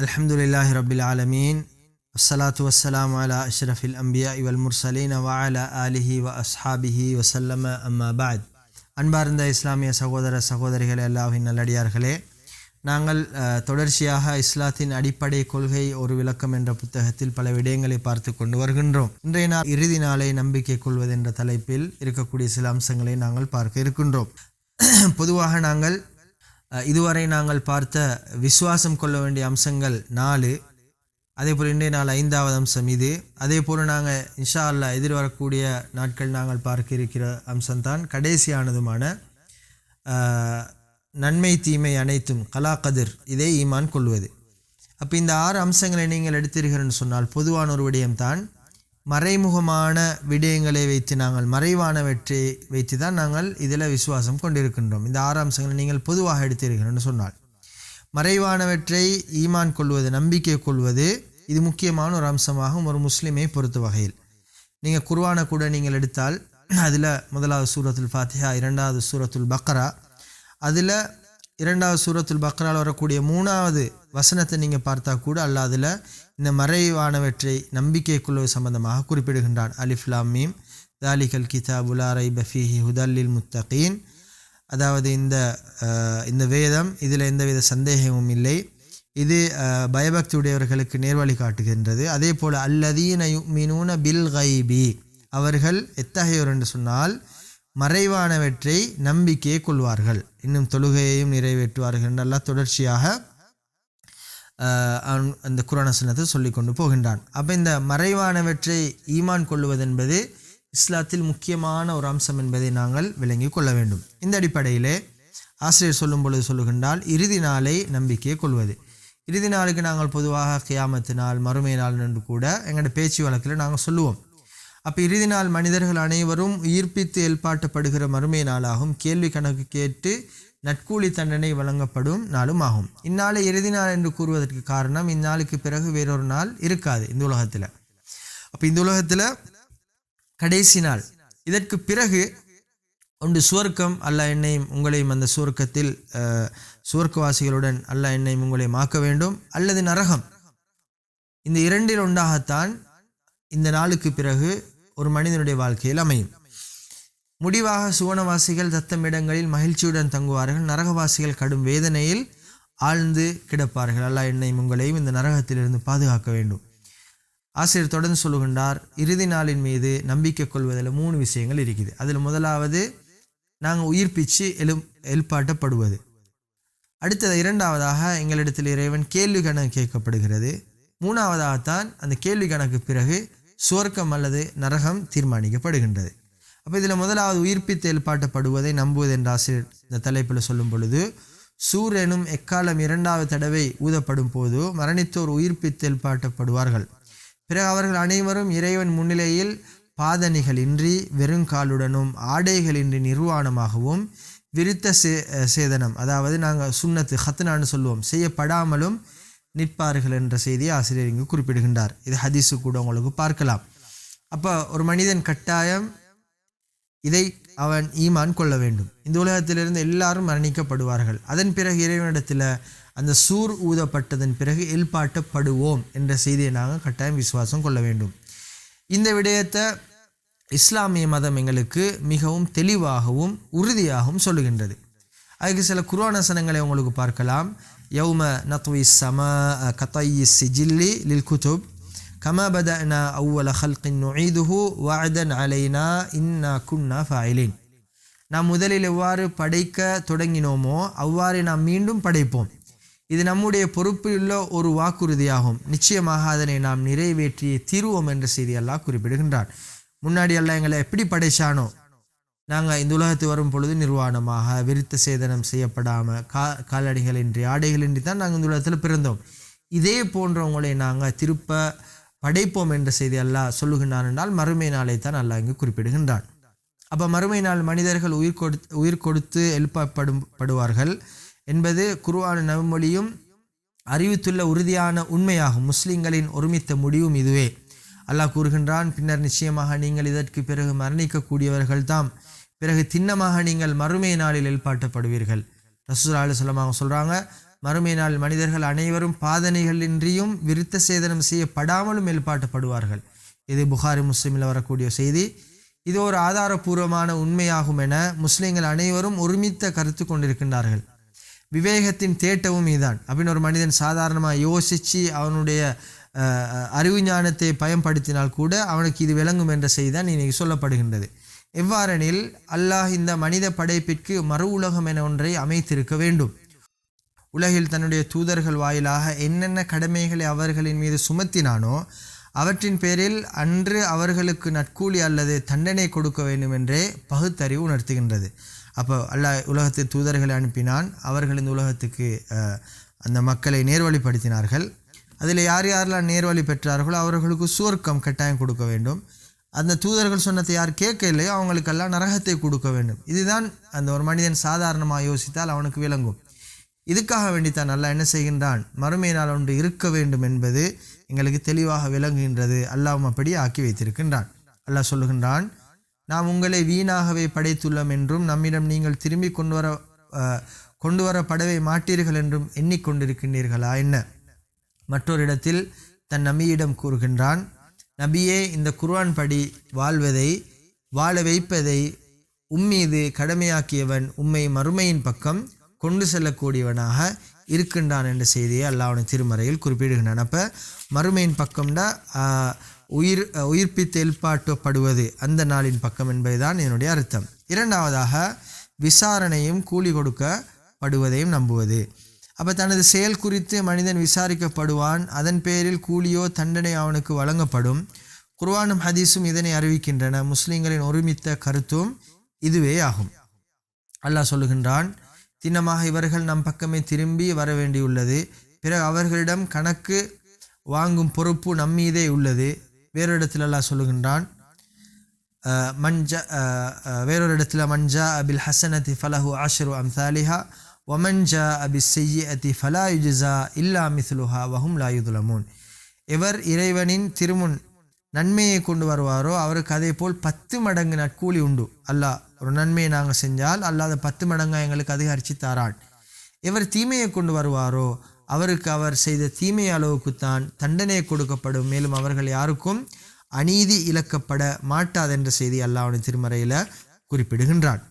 அல்ஹம்துலில்லாஹி ரபில் ஆலமீன் அஸ்ஸலாத்து வஸ்ஸலாம் அலா அஷ்ரஃபில் அம்பியா இவல் முர்சலீன் வஅலா ஆலிஹி வ அஸ்ஹாபிஹி வசல்லம அம்மா பாத் அன்பார்ந்த இஸ்லாமிய சகோதர சகோதரிகள் எல்லாவின் நல்லடியார்களே நாங்கள் தொடர்ச்சியாக இஸ்லாத்தின் அடிப்படை கொள்கை ஒரு விளக்கம் என்ற புத்தகத்தில் பல விடயங்களை பார்த்து கொண்டு வருகின்றோம். இன்றைய நாள் இறுதி நாளை நம்பிக்கை கொள்வது என்ற தலைப்பில் இருக்கக்கூடிய சில அம்சங்களை நாங்கள் பார்க்க இருக்கின்றோம். பொதுவாக நாங்கள் இதுவரை நாங்கள் பார்த்த விசுவாசம் கொள்ள வேண்டிய அம்சங்கள் நாலு. அதே போல் இன்றைய நாள் ஐந்தாவது அம்சம் இது. அதே போல் நாங்கள் இன்ஷா அல்லாஹ் எதிர்வரக்கூடிய நாட்கள் நாங்கள் பார்க்க இருக்கிற அம்சம்தான் கடைசியானதுமான நன்மை தீமை அனைத்தும் கலா கதிர் இதை ஈமான் கொள்வது. அப்போ இந்த ஆறு அம்சங்களை நீங்கள் எடுத்தீர்கள்னு சொன்னால் பொதுவான ஒரு விடயம்தான் மறைமுகமான விடயங்களை வைத்து நாங்கள் மறைவானவற்றை வைத்து தான் நாங்கள் இதில் விசுவாசம் கொண்டிருக்கின்றோம். இந்த ஆறு நீங்கள் பொதுவாக எடுத்தீர்கள்னு சொன்னால். மறைவானவற்றை ஈமான் கொள்வது நம்பிக்கை கொள்வது இது முக்கியமான ஒரு அம்சமாகும் ஒரு முஸ்லீமை பொறுத்த வகையில். நீங்கள் குர்வானை கூட நீங்கள் எடுத்தால் அதில் முதலாவது சூரத்துல் ஃபாத்திஹா இரண்டாவது சூரத்துல் பக்ரா அதில் இரண்டாவது சூரத்துல் பக்ரால் வரக்கூடிய மூணாவது வசனத்தை நீங்கள் பார்த்தா கூட அல்ல அதில் இந்த மறைவானவற்றை நம்பிக்கை கொள்வது சம்பந்தமாக குறிப்பிடுகின்றான். அலிஃப்லாம் மீம். தாலிகல் கிதாபுலா ரைப ஃபீஹி ஹுதல்லில் முத்தகீன். அதாவது இந்த இந்த வேதம் இதில் எந்தவித சந்தேகமும் இல்லை. இது அஹ், பயபக்தியுடையவர்களுக்கு நேர்வழி காட்டுகின்றது. அதே போல் அல்லதீன மீனூன பில் கைபி. அவர்கள் எத்தகையோர் என்று சொன்னால் மறைவானவற்றை நம்பிக்கையை கொள்வார்கள். இன்னும் தொழுகையையும் நிறைவேற்றுவார்கள். என்றெல்லாம் தொடர்ச்சியாக அந்த குரானசனத்தை சொல்லி கொண்டு போகின்றான். அப்போ இந்த மறைவானவற்றை ஈமான் கொள்ளுவதென்பது இஸ்லாத்தில் முக்கியமான ஒரு அம்சம் என்பதை நாங்கள் விளங்கி கொள்ள வேண்டும். இந்த அடிப்படையிலே ஆசிரியர் சொல்லும் பொழுது சொல்லுகின்றால் இறுதி நாளை நம்பிக்கையை கொள்வது. இறுதி நாளுக்கு நாங்கள் பொதுவாக கியாமத்து நாள் மறுமை நாள் என்று கூட எங்களோட பேச்சு வழக்கில் நாங்கள் சொல்லுவோம். அப்போ இறுதி நாள் மனிதர்கள் அனைவரும் உயிர்ப்பித்து ஏற்பாட்டப்படுகிற மறுமை நாளாகும். கேள்வி கணக்கு கேட்டு நட்கூலி தண்டனை வழங்கப்படும் நாளும் ஆகும். இந்நாளை இறுதி நாள் என்று கூறுவதற்கு காரணம் இந்நாளுக்கு பிறகு வேறொரு நாள் இருக்காது இந்த உலகத்தில். அப்போ இந்த உலகத்தில் கடைசி நாள். இதற்கு பிறகு ஒன்று சுவர்க்கம் அல்லா என்னையும் உங்களையும் அந்த சுவர்க்கத்தில் சுவர்க்கவாசிகளுடன் அல்லா என்னையும் உங்களையும் ஆக்க வேண்டும். அல்லது நரகம். இந்த இரண்டில் ஒன்றாகத்தான் இந்த நாளுக்கு பிறகு ஒரு மனிதனுடைய வாழ்க்கையில் அமையும். முடிவாக சுவனவாசிகள் தத்தம் இடங்களில் மகிழ்ச்சியுடன் தங்குவார்கள். நரகவாசிகள் கடும் வேதனையில் ஆழ்ந்து கிடப்பார்கள். அல்லாஹ் என்னையும் உங்களையும் இந்த நரகத்திலிருந்து பாதுகாக்க வேண்டும். ஆசிரியர் தொடர்ந்து சொல்லுகின்றார் இறுதி நாளின் மீது நம்பிக்கை கொள்வதில் மூணு விஷயங்கள் இருக்குது. அதில் முதலாவது நாங்கள் உயிர்ப்பிச்சு எழும் எழுப்பாட்டப்படுவது. அடுத்தது இரண்டாவதாக எங்களிடத்தில் இறைவன் கேள்வி கணக்கு கேட்கப்படுகிறது. மூணாவதாகத்தான் அந்த கேள்வி கணக்கு பிறகு சுவர்க்கம் அல்லது நரகம் தீர்மானிக்கப்படுகின்றது. அப்போ இதில் முதலாவது உயிர்ப்பித்து எழுப்பாட்டப்படுவதை நம்புவது என்ற ஆசிரியர் இந்த தலைப்பில் சொல்லும் பொழுது சூர் எனும் எக்காலம் இரண்டாவது தடவை ஊதப்படும் போது மரணித்தோர் உயிர்ப்பித்து எழுப்பாட்டப்படுவார்கள் பிறகு அவர்கள் அனைவரும் இறைவன் முன்னிலையில் பாதணிகளின்றி வெறுங்காலுடனும் ஆடைகளின்றி நிர்வாணமாகவும் விருத்த சே சேதனம் அதாவது நாங்கள் சுண்ணத்து ஹத்னான்னு சொல்லுவோம் செய்யப்படாமலும் நிற்பார்கள் என்ற செய்தியை ஆசிரியர் இங்கு குறிப்பிடுகின்றார். இது ஹதீஸு கூட உங்களுக்கு பார்க்கலாம். அப்போ ஒரு மனிதன் கட்டாயம் இதை அவன் ஈமான் கொள்ள வேண்டும். இந்த உலகத்திலிருந்து எல்லாரும் மரணிக்கப்படுவார்கள். அதன் பிறகு இறைவனிடத்தில் அந்த சூர் ஊதப்பட்டதன் பிறகு எல்பாட்டப்படுவோம் என்ற செய்தியை நாங்கள் கட்டாயம் விசுவாசம் கொள்ள வேண்டும். இந்த விடயத்தை இஸ்லாமிய மதம் எங்களுக்கு மிகவும் தெளிவாகவும் உறுதியாகவும் சொல்லுகின்றது. அதுக்கு சில குருவானசனங்களை உங்களுக்கு பார்க்கலாம். யௌம நத்வி சம கத்தையி சிஜில்லி லில் குதுப். கம பதனா அவ்வல ஹல்கின் நுஈதுஹு வஅதன் அலைனா இன்னா குன்னா ஃபாயிலின் நாம் முதலில் எவ்வாறு படைக்க தொடங்கினோமோ அவ்வாறு நாம் மீண்டும் படைப்போம். இது நம்முடைய பொறுப்பிலுள்ள ஒரு வாக்குறுதியாகும். நிச்சயமாக அதனை நாம் நிறைவேற்றி தீருவோம் என்ற செய்தி அல்லாஹ் குறிப்பிடுகின்றான். முன்னாடி அல்லாஹ் எங்களை எப்படி படைச்சானோ நாங்கள் இந்த உலகத்து வரும் பொழுது நிர்வாணமாக விருத்த சேதனம் செய்யப்படாமல் கா காலடிகளின்றி ஆடைகளின்றி தான் நாங்கள் இந்த உலகத்தில் பிறந்தோம். இதே போன்றவங்களை நாங்கள் திருப்ப படைப்போம் என்ற செய்தி அல்லாஹ் சொல்லுகின்றான் என்றால் மறுமை நாளை தான் அல்லாஹ் இங்கு குறிப்பிடுகின்றான். அப்போ மறுமை நாள் மனிதர்கள் உயிர் கொடுத்து உயிர் கொடுத்து எழுப்பப்படும் படுவார்கள் என்பது குருவான நவமொழியும் அறிவித்துள்ள உறுதியான உண்மையாகும். முஸ்லிம்களின் ஒருமித்த முடிவும் இதுவே. அல்லாஹ் கூறுகின்றான் பின்னர் நிச்சயமாக நீங்கள் இதற்கு பிறகு மரணிக்கக்கூடியவர்கள் தாம். பிறகு திண்ணமாக நீங்கள் மறுமை நாளில் எழுப்பாட்டப்படுவீர்கள். ரசூல் அலுவலமாக சொல்கிறாங்க மறுமை நாள் மனிதர்கள் அனைவரும் பாதனைகளின்றியும் விருத்த சேதனம் செய்யப்படாமலும் மேல்பாட்டப்படுவார்கள். இது புகாரி முஸ்லீமில் வரக்கூடிய செய்தி. இது ஒரு ஆதாரபூர்வமான உண்மையாகும் என முஸ்லீம்கள் அனைவரும் ஒருமித்த கருத்து கொண்டிருக்கின்றார்கள். விவேகத்தின் தேட்டவும் இதுதான். அப்படின்னு ஒரு மனிதன் சாதாரணமாக யோசித்து அவனுடைய அறிவு ஞானத்தை பயன்படுத்தினால் கூட அவனுக்கு இது விளங்கும் என்ற செய்தி தான் இன்னைக்கு சொல்லப்படுகின்றது. எவ்வாறெனில் அல்லாஹ் இந்த மனித படைப்பிற்கு மறு உலகம் என ஒன்றை அமைத்திருக்க வேண்டும். உலகில் தன்னுடைய தூதர்கள் வாயிலாக என்னென்ன கடமைகளை அவர்களின் மீது சுமத்தினானோ அவற்றின் பேரில் அன்று அவர்களுக்கு நட்கூலி அல்லது தண்டனை கொடுக்க வேண்டும் என்றே பகுத்தறிவு உணர்த்துகின்றது. அப்போ அல்லாஹ் உலகத்து தூதர்களை அனுப்பினான். அவர்கள் இந்த உலகத்துக்கு அந்த மக்களை நேர்வழிப்படுத்தினார்கள். அதில் யார் யாரெல்லாம் நேர்வழி பெற்றார்களோ அவர்களுக்கு சுவர்க்கம் கட்டாயம் கொடுக்க வேண்டும். அந்த தூதர்கள் சொன்னதை யார் கேட்க இல்லையோ அவங்களுக்கெல்லாம் நரகத்தை கொடுக்க வேண்டும். இதுதான் அந்த ஒரு மனிதன் சாதாரணமாக யோசித்தால் அவனுக்கு விளங்கும். இதுக்காக வேண்டித்தான் அல்லாஹ் என்ன செய்கின்றான்? மறுமை நாள் ஒன்று இருக்க வேண்டும் என்பது எங்களுக்கு தெளிவாக விளங்குகின்றது. அல்லாஹ்வும் அப்படி ஆக்கி வைத்திருக்கின்றான். அல்லாஹ் சொல்லுகின்றான் நாம் உங்களை வீணாகவே படைத்துள்ளோம் என்றும் நம்மிடம் நீங்கள் திரும்பி கொண்டு வர கொண்டு வரப்படவே மாட்டீர்கள் என்றும் எண்ணிக்கொண்டிருக்கின்றீர்களா? என்ன? மற்றொரு இடத்தில் தன் நபியிடம் கூறுகின்றான் நபியே இந்த குர்வான் படி வாழ்வதை வாழ வைப்பதை உம்மீது கடமையாக்கியவன் உம்மை மறுமையின் பக்கம் கொண்டு செல்லக்கூடியவனாக இருக்கின்றான் என்ற செய்தியை அல்லாவுடைய திருமறையில் குறிப்பிடுகின்றான். அப்போ மறுமையின் பக்கம்டா உயிர் உயிர்ப்பித்து எழுப்பாட்டப்படுவது அந்த நாளின் பக்கம் என்பதுதான் என்னுடைய அர்த்தம். இரண்டாவதாக விசாரணையும் கூலி கொடுக்கப்படுவதையும் நம்புவது. அப்போ தனது செயல் குறித்து மனிதன் விசாரிக்கப்படுவான் அதன் பேரில் கூலியோ தண்டனை அவனுக்கு வழங்கப்படும். குர்வானும் ஹதீஸும் இதனை அறிவிக்கின்றன. முஸ்லிம்களின் ஒருமித்த கருத்தும் இதுவே ஆகும் அல்லாஹ் சொல்லுகின்றான் திண்ணமாக இவர்கள் நம் பக்கமே திரும்பி வர வேண்டியுள்ளது பிறகு அவர்களிடம் கணக்கு வாங்கும் பொறுப்பு நம்மீதே உள்ளது. வேறொரு இடத்தில் அல்லாஹ் சொல்லுகின்றான் மஞ்சா வேறொரு இடத்துல மஞ்சா அபில் ஹசனதி ஃபலஹு ஆஷரு அம்சாலிஹா ஒமன்ஜா அபி செய்யதி ஃபலா யுஜா இல்லா மிசுலுஹா வஹும் லாயுதுலமூன் எவர் இறைவனின் திருமுன் நன்மையை கொண்டு வருவாரோ அவருக்கு அதே போல் பத்து மடங்கு நற்கூலி உண்டு. அல்லாஹ் ஒரு நன்மையை நாங்கள் செஞ்சால் அல்லாத பத்து மடங்காக எங்களுக்கு அதிகரித்து தாரான் எவர் தீமையை கொண்டு வருவாரோ அவருக்கு அவர் செய்த தீமை அளவுக்குத்தான் தண்டனை கொடுக்கப்படும். மேலும் அவர்கள் யாருக்கும் அநீதி இழக்கப்பட மாட்டாதென்ற செய்தி அல்லாவுடைய திருமறையில் குறிப்பிடுகின்றான்.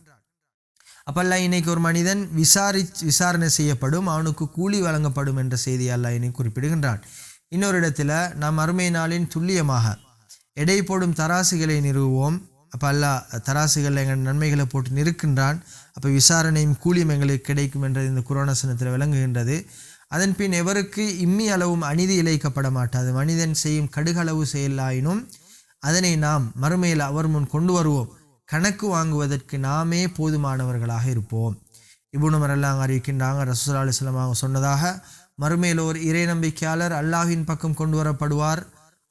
அப்பல்லா இன்னைக்கு ஒரு மனிதன் விசாரி விசாரணை செய்யப்படும் அவனுக்கு கூலி வழங்கப்படும் என்ற செய்தி அல்ல இன்னைக்கு குறிப்பிடுகின்றான். இன்னொரு இடத்துல நாம் அருமை நாளின் துல்லியமாக எடை போடும் தராசுகளை நிறுவுவோம். அப்போ அல்லாஹ் தராசுகள் எங்கள் நன்மைகளை போட்டு நிற்கின்றான் அப்போ விசாரணையும் கூலியும் எங்களுக்கு கிடைக்கும் என்றது இந்த குரோனசனத்தில் விளங்குகின்றது. அதன் பின் எவருக்கு இம்மி அளவும் அநீதி இழைக்கப்பட மாட்டாது. மனிதன் செய்யும் கடுகளவு செயலாயினும் அதனை நாம் மறுமையில் அவர் முன் கொண்டு வருவோம். கணக்கு வாங்குவதற்கு நாமே போதுமானவர்களாக இருப்போம். இபுனமர் எல்லாம் அறிவிக்கின்றாங்க. ரசூல் அலுவலமாக அவங்க சொன்னதாக மறுமையில் ஒரு இறை நம்பிக்கையாளர் அல்லாஹின் பக்கம் கொண்டு வரப்படுவார்.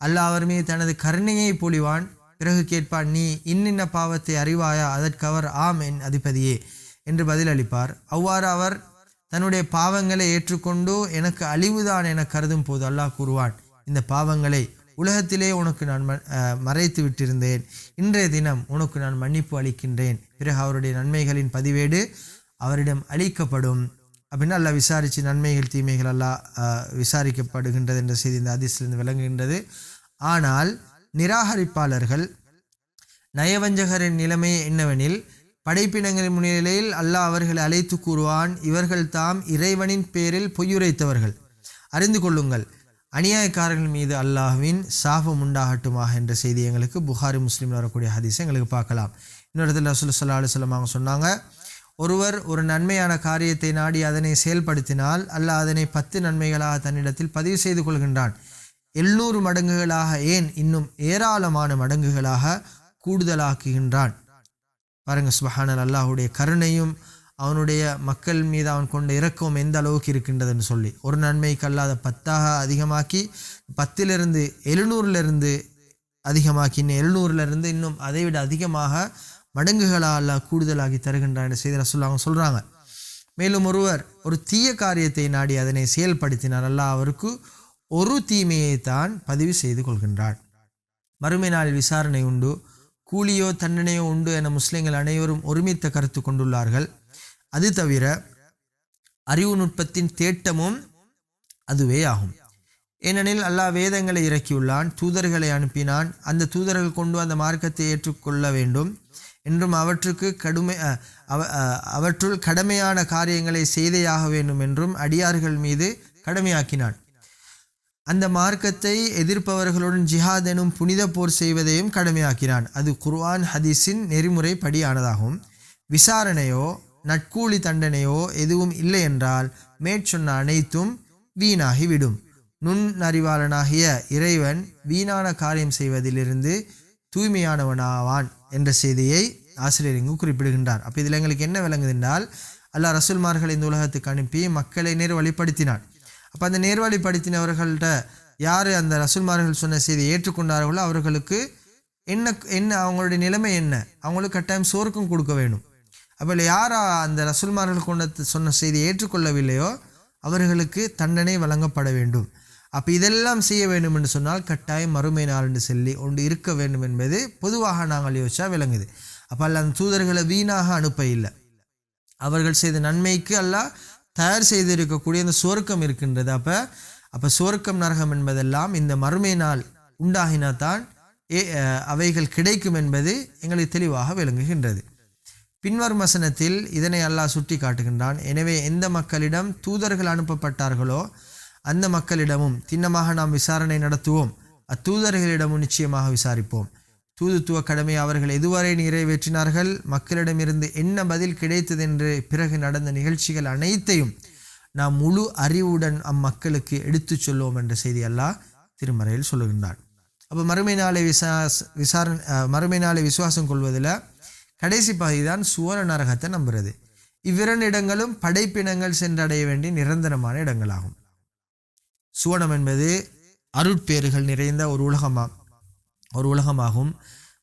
அல்லாஹ் அவர் மீது தனது கருணையை பொழிவான். பிறகு கேட்பார் நீ இன்னின்ன பாவத்தை அறிவாயா? அதற்கு அவர் ஆம் என் அதிபதியே என்று பதிலளிப்பார். அவ்வாறு அவர் தன்னுடைய பாவங்களை ஏற்றுக்கொண்டு எனக்கு அழிவுதான் என கருதும் போது அல்லாஹ் கூறுவான் இந்த பாவங்களை உலகத்திலே உனக்கு நான் மறைத்து விட்டிருந்தேன். இன்றைய தினம் உனக்கு நான் மன்னிப்பு அளிக்கின்றேன். பிறகு அவருடைய நன்மைகளின் பதிவேடு அவரிடம் அளிக்கப்படும். அப்படின்னு அல்லாஹ் விசாரித்து நன்மைகள் தீமைகள் எல்லாம் விசாரிக்கப்படுகின்றது என்ற செய்தி இந்த அதிசிலிருந்து விளங்குகின்றது. ஆனால் நிராகரிப்பாளர்கள். நயவஞ்சகரின் நிலைமை என்னவெனில் படைப்பினங்களின் முன்னிலையில் அல்லாஹ் அவர்களை அழைத்து கூறுவான். இவர்கள் தாம் இறைவனின் பேரில் பொய்யுரைத்தவர்கள். அறிந்து கொள்ளுங்கள் அநியாயக்காரர்கள் மீது அல்லாஹ்வின் சாபம் உண்டாகட்டுமாக என்ற செய்தி எங்களுக்கு புகாரி முஸ்லீமில் வரக்கூடிய ஹதீஸை எங்களுக்கு பார்க்கலாம். இன்னொரு இடத்துல ரசூல் சல்லா அலுவலம் அவங்க சொன்னாங்க ஒருவர் ஒரு நன்மையான காரியத்தை நாடி அதனை செயல்படுத்தினால் அல்லாஹ் அதனை பத்து நன்மைகளாக தன்னிடத்தில் பதிவு செய்து கொள்கின்றான். எழுநூறு மடங்குகளாக ஏன் இன்னும் ஏராளமான மடங்குகளாக கூடுதலாக்குகின்றான்? பாருங்க சுபஹானல் அல்லாஹுடைய கருணையும் அவனுடைய மக்கள் மீது அவன் கொண்ட இறக்கம் எந்த அளவுக்கு இருக்கின்றதுன்னு சொல்லி ஒரு நன்மைக்கு அல்லாத பத்தாக அதிகமாக்கி பத்திலிருந்து எழுநூறுலேருந்து அதிகமாக்கி இன்னும் எழுநூறுலேருந்து இன்னும் அதை விட அதிகமாக மடங்குகளாக அல்லாஹ் கூடுதலாகி தருகின்றான் என்ற செய்தி ரசூல் அவங்க சொல்கிறாங்க மேலும் ஒருவர் ஒரு தீய காரியத்தை நாடி அதனை செயல்படுத்தினார். அல்லாஹ் அவருக்கு ஒரு தீமையை தான் பதிவு செய்து கொள்கின்றான் மறுமை நாள் விசாரணை உண்டு. கூலியோ தண்டனையோ உண்டு என முஸ்லிம்கள் அனைவரும் ஒருமித்த கருத்து கொண்டுள்ளார்கள். அது தவிர அறிவு நுட்பத்தின் தேட்டமும் அதுவே ஆகும். ஏனெனில் அல்லாஹ் வேதங்களை இறக்கியுள்ளான் தூதர்களை அனுப்பினான். அந்த தூதர்கள் கொண்டு அந்த மார்க்கத்தை ஏற்றுக்கொள்ள வேண்டும். என்றும் அவற்றுக்கு கடுமை அவ அவற்றுள் கடமையான காரியங்களை செய்தேயாக வேண்டும் என்றும் அடியார்கள் மீது கடமையாக்கினான். அந்த மார்க்கத்தை எதிர்ப்பவர்களுடன் ஜிஹாத் எனும் புனித போர் செய்வதையும் கடமையாக்கினான். அது குர்ஆன் ஹதீஸின் நெறிமுறை படியானதாகும் விசாரணையோ நட்கூலி தண்டனையோ எதுவும் இல்லை என்றால் மேற்சொன்ன அனைத்தும் வீணாகிவிடும். நுண்ணறிவாளனாகிய இறைவன் வீணான காரியம் செய்வதிலிருந்து தூய்மையானவனாவான் என்ற செய்தியை ஆசிரியர் இங்கு குறிப்பிடுகின்றார். அப்போ இதில் எங்களுக்கு என்ன விளங்குது என்றால் அல்லாஹ் ரசூல்மார்களை இந்த உலகத்துக்கு அனுப்பி மக்களை நேர் வழிப்படுத்தினான். அப்போ அந்த நேர்வழிப்படுத்தினவர்கள்ட்ட யார் அந்த ரசூல்மார்கள் சொன்ன செய்தியை ஏற்றுக்கொண்டார்களோ அவர்களுக்கு என்ன என்ன அவங்களுடைய நிலைமை என்ன? அவங்களுக்கு கட்டாயம் சோறுக்கும் கொடுக்க வேணும். அப்போ யார் அந்த ரசூல்மார்கள் கொண்ட சொன்ன செய்தியை ஏற்றுக்கொள்ளவில்லையோ அவர்களுக்கு தண்டனை வழங்கப்பட வேண்டும். அப்போ இதெல்லாம் செய்ய வேண்டும் என்று சொன்னால் கட்டாயம் மறுமை நாள் என்று சொல்லி ஒன்று இருக்க வேண்டும் என்பது பொதுவாக நாங்கள் யோசிச்சா விளங்குது. அப்போ அல்ல அந்த தூதர்களை வீணாக அனுப்ப இல்லை. அவர்கள் செய்த நன்மைக்கு அல்லாஹ் தயார் செய்திருக்கக்கூடிய அந்த சுவர்க்கம் இருக்கின்றது. அப்போ அப்போ சுவர்க்கம் நரகம் என்பதெல்லாம் இந்த மறுமை நாள் உண்டாகினாதான் ஏ அவைகள் கிடைக்கும் என்பது எங்களுக்கு தெளிவாக விளங்குகின்றது. பின்வரும் வசனத்தில் இதனை அல்லாஹ் சுட்டி காட்டுகின்றான். எனவே எந்த மக்களிடம் தூதர்கள் அனுப்பப்பட்டார்களோ அந்த மக்களிடமும் திண்ணமாக நாம் விசாரணை நடத்துவோம். அத்தூதர்களிடமும் நிச்சயமாக விசாரிப்போம். தூதுத்துவ கடமை அவர்கள் எதுவரை நிறைவேற்றினார்கள்? மக்களிடமிருந்து என்ன பதில் கிடைத்தது என்று பிறகு நடந்த நிகழ்ச்சிகள் அனைத்தையும் நாம் முழு அறிவுடன் அம்மக்களுக்கு எடுத்துச் சொல்லுவோம் என்ற செய்தி அல்லாஹ் திருமறையில் சொல்லுகின்றான். அப்போ மறுமை நாளை விசாஸ் விசாரணை மறுமை நாளை விசுவாசம் கொள்வதில் கடைசி பகுதி தான் சுவர நரகத்தை நம்புறது. இவ்விரண்டு இடங்களும் படைப்பினங்கள் சென்றடைய வேண்டிய நிரந்தரமான இடங்களாகும். சுவனம் என்பது அருட்பேறுகள் நிறைந்த ஒரு உலகமா ஒரு உலகமாகும்.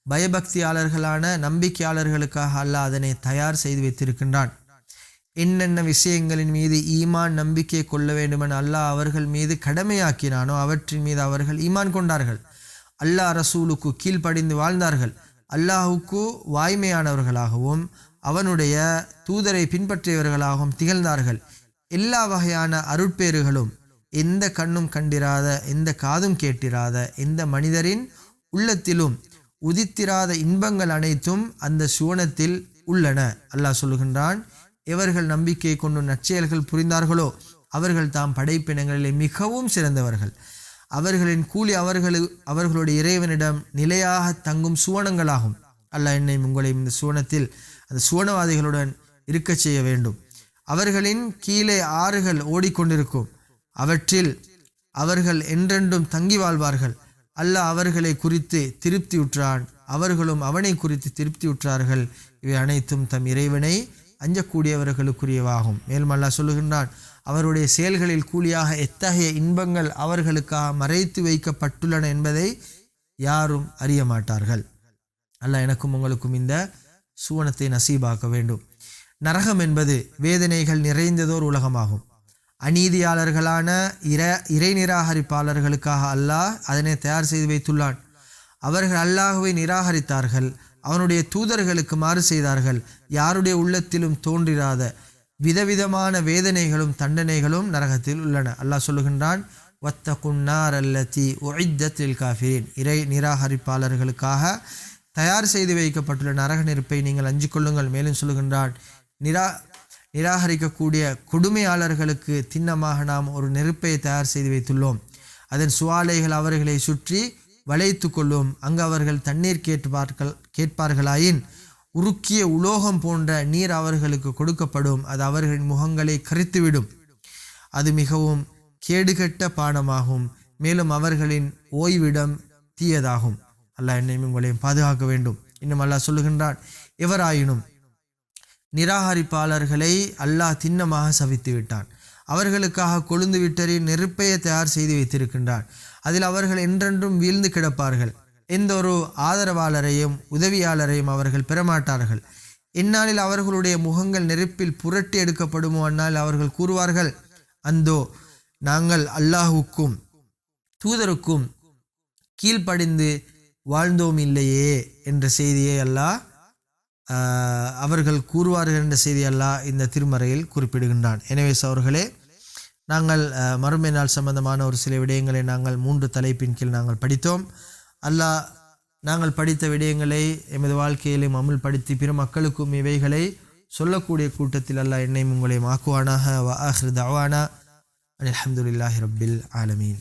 பயபக்தியாளர்களான நம்பிக்கையாளர்களுக்காக அல்லாஹ் அதனை தயார் செய்து வைத்திருக்கின்றான். என்னென்ன விஷயங்களின் மீது ஈமான் நம்பிக்கை கொள்ள வேண்டுமென அல்லாஹ் அவர்கள் மீது கடமையாக்கினானோ அவற்றின் மீது அவர்கள் ஈமான் கொண்டார்கள். அல்லாஹ் ரசூலுக்கு கீழ்ப்படிந்து வாழ்ந்தார்கள். அல்லாஹுக்கு வாய்மையானவர்களாகவும் அவனுடைய தூதரை பின்பற்றியவர்களாகவும் திகழ்ந்தார்கள். எல்லா வகையான அருட்பேறுகளும் எந்த கண்ணும் கண்டிராத எந்த காதும் கேட்டிராத எந்த மனிதரின் உள்ளத்திலும் உதித்திராத இன்பங்கள் அனைத்தும் அந்த சுவனத்தில் உள்ளன. அல்லாஹ் சொல்லுகின்றான் எவர்கள் நம்பிக்கை கொண்டு நற்செயல்கள் புரிந்தார்களோ அவர்கள் தாம் படைப்பினங்களிலே மிகவும் சிறந்தவர்கள். அவர்களின் கூலி அவர்களு அவர்களுடைய இறைவனிடம் நிலையாக தங்கும் சுவனங்களாகும். அல்லாஹ் என்னை உங்களை இந்த சுவனத்தில் அந்த சுவனவாதிகளுடன் இருக்கச் செய்ய வேண்டும். அவர்களின் கீழே ஆறுகள் ஓடிக்கொண்டிருக்கும். அவற்றில் அவர்கள் என்றென்றும் தங்கி வாழ்வார்கள். அல்லாஹ் அவர்களை குறித்து திருப்தியுற்றான். அவர்களும் அவனை குறித்து திருப்தியுற்றார்கள். இவை அனைத்தும் தம் இறைவனை அஞ்சக்கூடியவர்களுக்குரியவாகும். மேலும் அல்லாஹ் சொல்லுகின்றான் அவருடைய செயல்களில் கூலியாக எத்தகைய இன்பங்கள் அவர்களுக்காக மறைத்து வைக்கப்பட்டுள்ளன என்பதை யாரும் அறிய மாட்டார்கள். அல்லாஹ் எனக்கும் உங்களுக்கும் இந்த சுவனத்தை நசீபாக்க வேண்டும். நரகம் என்பது வேதனைகள் நிறைந்ததோர் உலகமாகும். அநீதியாளர்களான இர இறை நிராகரிப்பாளர்களுக்காக அல்லாஹ் அதனை தயார் செய்து வைத்துள்ளான். அவர்கள் அல்லாஹுவை நிராகரித்தார்கள். அவனுடைய தூதர்களுக்கு மாறு செய்தார்கள். யாருடைய உள்ளத்திலும் தோன்றிராத விதவிதமான வேதனைகளும் தண்டனைகளும் நரகத்தில் உள்ளன. அல்லாஹ் சொல்லுகின்றான் ஒத்த குன்னார் அல்லத்தி ஒய்தத்தில் காஃபிரின். இறை நிராகரிப்பாளர்களுக்காக தயார் செய்து வைக்கப்பட்டுள்ள நரக நெருப்பை நீங்கள் அஞ்சு கொள்ளுங்கள். மேலும் சொல்லுகின்றான் நிரா நிராகரிக்கக்கூடிய கொடுமையாளர்களுக்கு திண்ணமாக நாம் ஒரு நெருப்பை தயார் செய்து வைத்துள்ளோம். அதன் சுவாலைகள் அவர்களை சுற்றி வளைத்து கொள்ளும். அங்கு அவர்கள் தண்ணீர் கேட்பார்கள் கேட்பார்களாயின் உருக்கிய உலோகம் போன்ற நீர் அவர்களுக்கு கொடுக்கப்படும். அது அவர்களின் முகங்களை கரித்துவிடும். அது மிகவும் கேடுகெட்ட பானமாகும். மேலும் அவர்களின் ஓய்விடம் தீயதாகும். அல்லாஹ் என்னையும் உங்களையும் பாதுகாக்க வேண்டும். இன்னும் அல்லாஹ் சொல்லுகின்றான் எவராயினும் நிராகரிப்பாளர்களை அல்லாஹ் திண்ணமாக சவித்து விட்டான். அவர்களுக்காக கொழுந்து விட்டரின் நெருப்பையை தயார் செய்து வைத்திருக்கின்றான். அதில் அவர்கள் என்றென்றும் வீழ்ந்து கிடப்பார்கள். எந்த ஒரு ஆதரவாளரையும் உதவியாளரையும் அவர்கள் பெறமாட்டார்கள். இந்நாளில் அவர்களுடைய முகங்கள் நெருப்பில் புரட்டி எடுக்கப்படுமோ அந்நாள் அவர்கள் கூறுவார்கள் அந்தோ நாங்கள் அல்லாஹுக்கும் தூதருக்கும் கீழ்ப்படிந்து வாழ்ந்தோம் இல்லையே என்ற செய்தியை அல்லாஹ் அவர்கள் கூறுவார்கள் என்ற செய்தி அல்லாஹ் இந்த திருமறையில் குறிப்பிடுகின்றான். எனவே சவர்களே நாங்கள் மறுமை நாள் சம்பந்தமான ஒரு சில விடயங்களை நாங்கள் மூன்று தலைப்பின் கீழ் நாங்கள் படித்தோம். அல்லாஹ் நாங்கள் படித்த விடயங்களை எமது வாழ்க்கையிலும் அமுல்படுத்தி பிற மக்களுக்கும் இவைகளை சொல்லக்கூடிய கூட்டத்தில் அல்லாஹ் என்னையும் உங்களையும் ஆக்குவானாக. வ ஆஹிர் தவானா அலமதுல்லாஹி ரபில் ஆலமீன்.